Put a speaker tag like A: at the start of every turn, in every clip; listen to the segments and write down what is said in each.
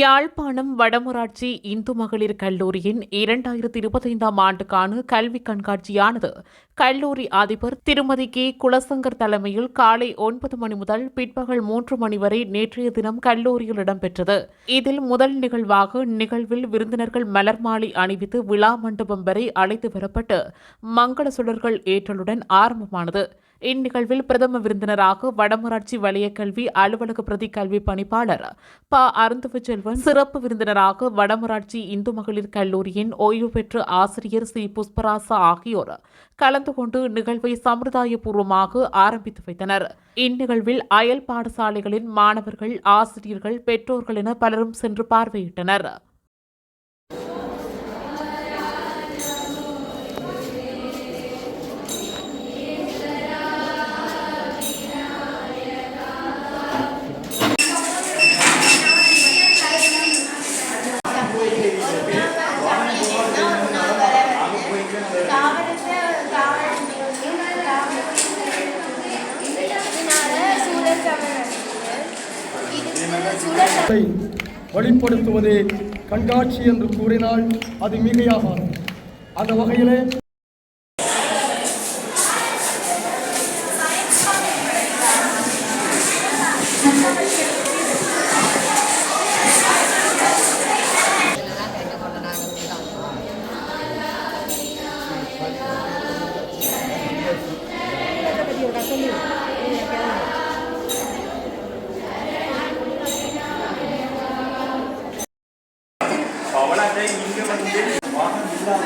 A: யாழ்ப்பாணம் வடமராட்சி இந்து மகளிர் கல்லூரியின் இரண்டாயிரத்தி இருபத்தைந்தாம் ஆண்டுக்கான கல்வி கண்காட்சியானது. கல்லூரி அதிபர் திருமதி கே. குலசங்கர் தலைமையில் காலை ஒன்பது மணி முதல் பிற்பகல் மூன்று மணி வரை நேற்றைய தினம் கல்லூரியில் இடம்பெற்றது. இதில் முதல் நிகழ்வாக நிகழ்வில் விருந்தினர்கள் மலர் மாலை அணிவித்து விழா மண்டபம் வரை அழைத்து வரப்பட்டு மங்கள சுடர்கள் ஏற்றலுடன் ஆரம்பமானது. இந்நிகழ்வில் பிரதம விருந்தினராக வடமராட்சி வலய கல்வி அலுவலக பிரதி கல்வி பணிப்பாளர் ப. அருந்தவ செல்வன் சிறப்பு விருந்தினராக வடமராட்சி இந்து மகளிர் கல்லூரியின் ஓய்வு பெற்ற ஆசிரியர் சி. புஷ்பராசா ஆகியோர் கலந்து கொண்டு நிகழ்வை சம்பிரதாயபூர்வமாக ஆரம்பித்து வைத்தனர். இந்நிகழ்வில் அயல் பாடசாலைகளின் மாணவர்கள் ஆசிரியர்கள் பெற்றோர்கள் என பலரும் சென்று பார்வையிட்டனர்.
B: வெளிப்படுத்துவதே கண்காட்சி என்று கூறினால் அது மிகையாகாது. அந்த வகையிலே
C: அவளாட்ட இங்க வந்து வாகனம் இல்லாத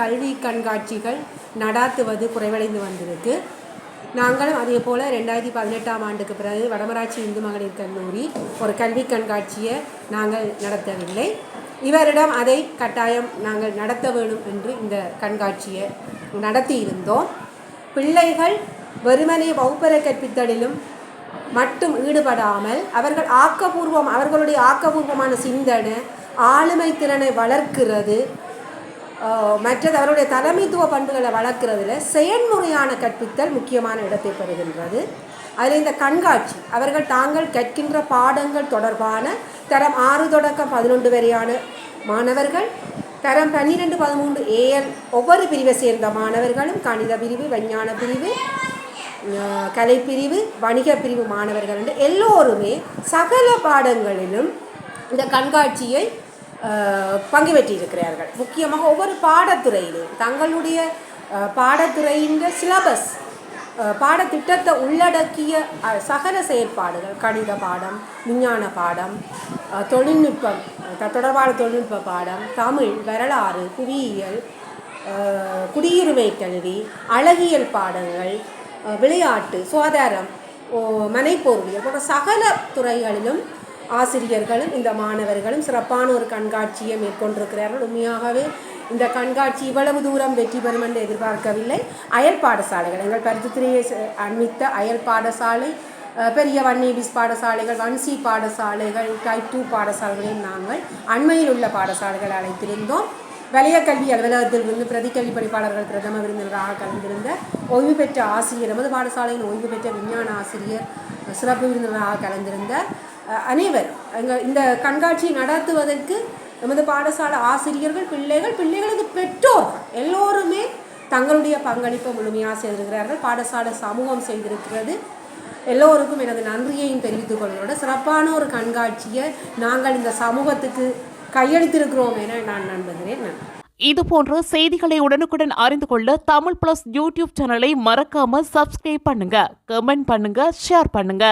D: கல்வி கண்காட்சிகள் நடாத்துவது குறைவடைந்து வந்திருக்கு. நாங்களும் அதே போல் ரெண்டாயிரத்தி பதினெட்டாம் ஆண்டுக்கு பிறகு வடமராட்சி இந்து மகளிர் கல்லூரி ஒரு கல்வி கண்காட்சியை நாங்கள் நடத்தவில்லை. இவரிடம் அதை கட்டாயம் நாங்கள் நடத்த வேண்டும் என்று இந்த கண்காட்சியை நடத்தி இருந்தோம் பிள்ளைகள் வெறுமனே வகுப்பறை கற்பித்தலிலும் மட்டும் ஈடுபடாமல் அவர்கள் ஆக்கபூர்வம் அவர்களுடைய ஆக்கபூர்வமான சிந்தனை ஆளுமை திறனை வளர்க்கிறது. மற்றது அவருடைய தலைமைத்துவ பண்புகளை வளர்க்கிறதுல செயன்முறையான கற்பித்தல் முக்கியமான இடத்தை பெறுகின்றது. அதில் இந்த கண்காட்சி அவர்கள் தாங்கள் கற்கின்ற பாடங்கள் தொடர்பான தரம் ஆறு தொடக்கம் பதினொன்று வரையான மாணவர்கள் தரம் பன்னிரெண்டு பதிமூன்று ஏஎல் ஒவ்வொரு பிரிவை சேர்ந்த மாணவர்களும் கணித பிரிவு விஞ்ஞான பிரிவு கலைப்பிரிவு வணிக பிரிவு மாணவர்கள் எல்லோருமே சகல பாடங்களிலும் இந்த கண்காட்சியை பங்கு பெற்றிருக்கிறார்கள் முக்கியமாக ஒவ்வொரு பாடத்துறையிலும் தங்களுடைய பாடத்துறையின் சிலபஸ் பாடத்திட்டத்தை உள்ளடக்கிய சகல செயற்பாடுகள் கணித பாடம் விஞ்ஞான பாடம் தொழில்நுட்பம் தொடர்பான தொழில்நுட்ப பாடம் தமிழ் வரலாறு புவியியல் குடியுரிமை கல்வி அழகியல் பாடங்கள் விளையாட்டு சுகாதாரம் மனைப்பொருளியல் போன்ற சகல துறைகளிலும் ஆசிரியர்களும் இந்த மாணவர்களும் சிறப்பான ஒரு கண்காட்சியை மேற்கொண்டிருக்கிறார்கள். உண்மையாகவே இந்த கண்காட்சி இவ்வளவு தூரம் வெற்றி பெறும் என்று எதிர்பார்க்கவில்லை. அயல் பாடசாலைகள் எங்கள் பருத்தித்துறையை அமித்த அண்மித்த அயல் பாடசாலை பெரிய பெரிய வன்னிபிஸ் பாடசாலைகள் வன்சி பாடசாலைகள் டைப் டூ பாடசாலைகளையும் நாங்கள் அண்மையில் உள்ள பாடசாலைகள் அழைத்திருந்தோம். வலய கல்வி அலுவலகத்திலிருந்து பிரதி கல்வி பணிப்பாளர்கள் பிரதம விருந்தினராக கலந்திருந்த ஓய்வு பெற்ற ஆசிரியர் நமது பாடசாலையின் ஓய்வு பெற்ற விஞ்ஞான ஆசிரியர் சிறப்பு விருந்தினராக கலந்திருந்த அனைவர் எங்கள் இந்த கண்காட்சியை நடத்துவதற்கு நமது பாடசாலை ஆசிரியர்கள் பிள்ளைகள் பிள்ளைகளது பெற்றோர்கள் எல்லோருமே தங்களுடைய பங்களிப்பை முழுமையாக செய்திருக்கிறார்கள். பாடசாலை சமூகம் செய்திருக்கிறது. எல்லோருக்கும் எனது நன்றியையும் தெரிவித்துக் கொள்கிறோட சிறப்பான ஒரு கண்காட்சியை நாங்கள் இந்த சமூகத்துக்கு கையளித்திருக்கிறோம் என நான் நம்புகிறேன். நன்றி.
A: இது போன்ற செய்திகளை உடனுக்குடன் அறிந்து கொள்ள தமிழ் பிளஸ் யூடியூப் சேனலை மறக்காம சப்ஸ்கிரைப் பண்ணுங்க கமெண்ட் பண்ணுங்க ஷேர் பண்ணுங்க.